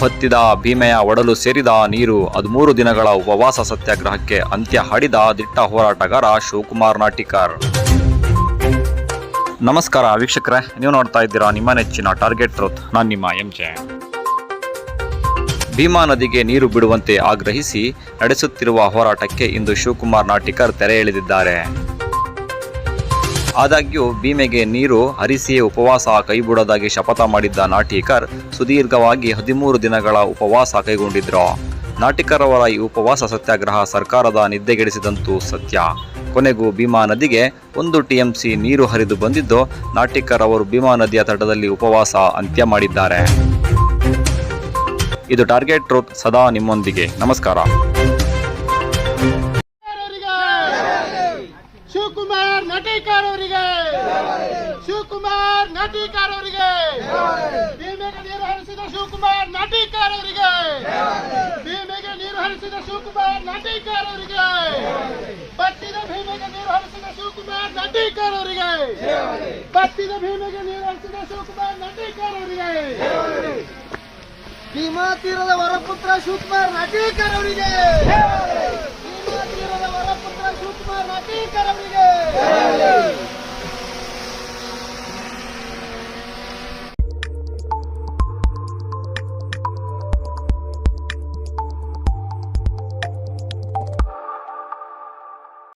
ಬತ್ತಿದ ಭೀಮೆಯ ಒಡಲು ಸೇರಿದ ನೀರು ಹದಿಮೂರು ದಿನಗಳ ಉಪವಾಸ ಸತ್ಯಾಗ್ರಹಕ್ಕೆ ಅಂತ್ಯ ಹಾಡಿದ ದಿಟ್ಟ ಹೋರಾಟಗಾರ ಶಿವಕುಮಾರ್ ನಾಟಿಕಾರ್. ನಮಸ್ಕಾರ ವೀಕ್ಷಕರೇ, ನೀವು ನೋಡ್ತಾ ಇದ್ದೀರಾ ನಿಮ್ಮ ನೆಚ್ಚಿನ ಟಾರ್ಗೆಟ್ ಟ್ರೂತ್, ನಾನು ನಿಮ್ಮ ಎಂ ಜೆ. ಭೀಮಾ ನದಿಗೆ ನೀರು ಬಿಡುವಂತೆ ಆಗ್ರಹಿಸಿ ನಡೆಸುತ್ತಿರುವ ಹೋರಾಟಕ್ಕೆ ಇಂದು ಶಿವಕುಮಾರ್ ನಾಟಿಕರ್ ತೆರೆ ಎಳೆದಿದ್ದಾರೆ. ಆದಾಗ್ಯೂ ಭೀಮೆಗೆ ನೀರು ಹರಿಸಿಯೇ ಉಪವಾಸ ಕೈಬಿಡೋದಾಗಿ ಶಪಥ ಮಾಡಿದ್ದ ನಾಟಿಕರ್ ಸುದೀರ್ಘವಾಗಿ ಹದಿಮೂರು ದಿನಗಳ ಉಪವಾಸ ಕೈಗೊಂಡಿದ್ರು. ನಾಟಿಕರ್ ಅವರ ಈ ಉಪವಾಸ ಸತ್ಯಾಗ್ರಹ ಸರ್ಕಾರದ ನಿದ್ದೆಗೆಡಿಸಿದಂತೂ ಸತ್ಯ. ಕೊನೆಗೂ ಭೀಮಾ ನದಿಗೆ ಒಂದು ಟಿಎಂಸಿ ನೀರು ಹರಿದು ಬಂದಿದ್ದು, ನಾಟಿಕರ್ ಅವರು ಭೀಮಾ ನದಿಯ ತಟದಲ್ಲಿ ಉಪವಾಸ ಅಂತ್ಯ ಮಾಡಿದ್ದಾರೆ. ಇದು ಟಾರ್ಗೆಟ್ ಟ್ರೂತ್ ಸದಾ ನಿಮ್ಮೊಂದಿಗೆ. ನಮಸ್ಕಾರ. ನಟೇಕರ್ ಅವರಿಗೆ ಶಿವಕುಮಾರ್ ನಟೇಕರ್ ಅವರಿಗೆ ಭೀಮೆಗೆ ನೀರು ಹರಿಸಿದ ಶಿವಕುಮಾರ್ ನಟೇಕರ್ ಅವರಿಗೆ ಭೀಮೆಗೆ ನೀರು ಹರಿಸಿದ ಶಿವಕುಮಾರ್ ನಟೇಕರ್ ಅವರಿಗೆ ಬತ್ತಿದ ಭೀಮೆಗೆ ನೀರು ಹರಿಸಿದ ಶಿವಕುಮಾರ್ ನಟೇಕರ್ ಅವರಿಗೆ ಬತ್ತಿದ ಭೀಮೆಗೆ ನೀರು ಹರಿಸಿದ ಶಿವಕುಮಾರ್ ನಟೇಕರ್ ಅವರಿಗೆ ಭೀಮಾ ತೀರದ ವರಪುತ್ರ ಶಿವಕುಮಾರ್ ನಾಟೇಕರ್ ಅವರಿಗೆ ಭೀಮಾ ತೀರದ ವರಪುತ್ರ ಶಿವಕುಮಾರ್ ನಾಟೇಕರ್